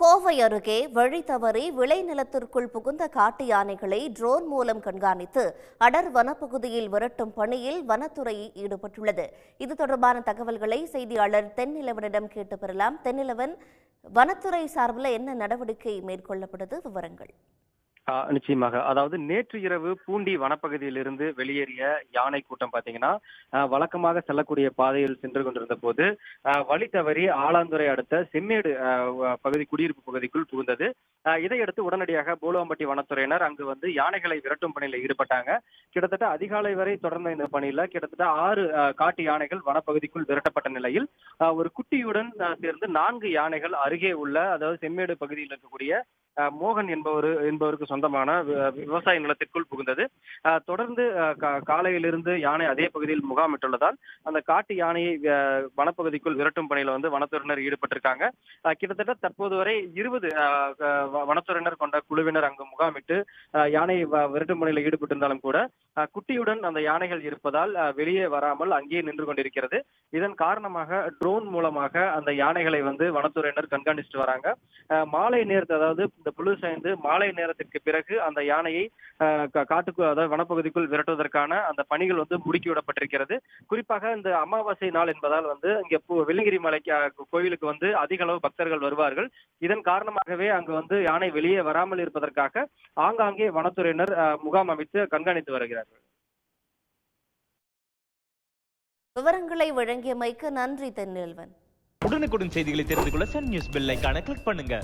கோவை அருகே வழி தவறி விளைநிலத்திற்குள் புகுந்த காட்டு யானைகளை ட்ரோன் மூலம் கண்காணித்து அடர் வனப்பகுதியில் விரட்டும் பணியில் வனத்துறை ஈடுபட்டுள்ளது. இது தொடர்பான தகவல்களை செய்தியாளர் தென்னிலவனிடம் கேட்டு பெறலாம். தென்னிலவன் வனத்துறை சார்பில் என்ன நடவடிக்கை மேற்கொள்ளப்படுது? விவரங்கள். நிச்சயமாக. அதாவது நேற்று இரவு பூண்டி வனப்பகுதியிலிருந்து வெளியேறிய யானை கூட்டம் பாத்தீங்கன்னா வழக்கமாக செல்லக்கூடிய பாதையில் சென்று கொண்டிருந்த போது வழி தவறி ஆலாந்துறை அடுத்த செம்மேடு பகுதி குடியிருப்பு பகுதிக்குள் புகுந்தது. இதையடுத்து உடனடியாக போலுவம்பட்டி வனத்துறையினர் அங்கு வந்து யானைகளை விரட்டும் பணியில் ஈடுபட்டாங்க. கிட்டத்தட்ட அதிகாலை வரை தொடர்ந்த இந்த பணியில கிட்டத்தட்ட ஆறு காட்டு யானைகள் வனப்பகுதிக்குள் விரட்டப்பட்ட நிலையில் ஒரு குட்டியுடன் சேர்ந்து நான்கு யானைகள் அருகே உள்ள அதாவது செம்மேடு பகுதியில் இருக்கக்கூடிய மோகன் என்பவர் என்பவருக்கு சொந்தமான விவசாய நிலத்திற்குள் புகுந்தது. அஹ் தொடர்ந்து அஹ் கா- காலையிலிருந்து யானை அதே பகுதியில் முகாமிட்டுள்ளதால் அந்த காட்டு யானையை வனப்பகுதிக்குள் விரட்டும் பணியில வந்து வனத்துறையினர் ஈடுபட்டிருக்காங்க. கிட்டத்தட்ட தற்போது வரை இருபது வனத்துறையினர் கொண்ட குழுவினர் அங்கு முகாமிட்டு யானையை விரட்டும் பணியில் ஈடுபட்டிருந்தாலும் கூட குட்டியுடன் அந்த யானைகள் இருப்பதால் வெளியே வராமல் அங்கேயே நின்று கொண்டிருக்கிறது. இதன் காரணமாக ட்ரோன் மூலமாக அந்த யானைகளை வந்து வனத்துறையினர் கண்காணிச்சுட்டு வராங்க. மாலை நேரத்தை அதாவது இந்த புழு சாய்ந்து மாலை நேரத்திற்கு பிறகு அந்த யானையை காட்டுக்கு அதாவது வனப்பகுதிக்குள் விரட்டுவதற்கான அந்த பணிகள் வந்து முடுக்கி விடப்பட்டிருக்கிறது குறிப்பாக இந்த அமாவாசை நாள் என்பதால் வந்து இங்கே வெள்ளிங்கிரி மலைக்கு கோயிலுக்கு வந்து அதிக அளவு பக்தர்கள் வருவார்கள். இதன் காரணமாகவே அங்கு வந்து யானை வெளியே வராமல் இருப்பதற்காக ஆங்காங்கே வனத்துறையினர் முகாம் அமைத்து கண்காணித்து வருகிறார்கள். விவரங்களை வழங்கியமைக்கு நன்றி தென்னெல்வன். உடனுக்குடன் செய்திகளை தெரிந்து கொள்ள சன் நியூஸ் பெல் கிளிக் பண்ணுங்க.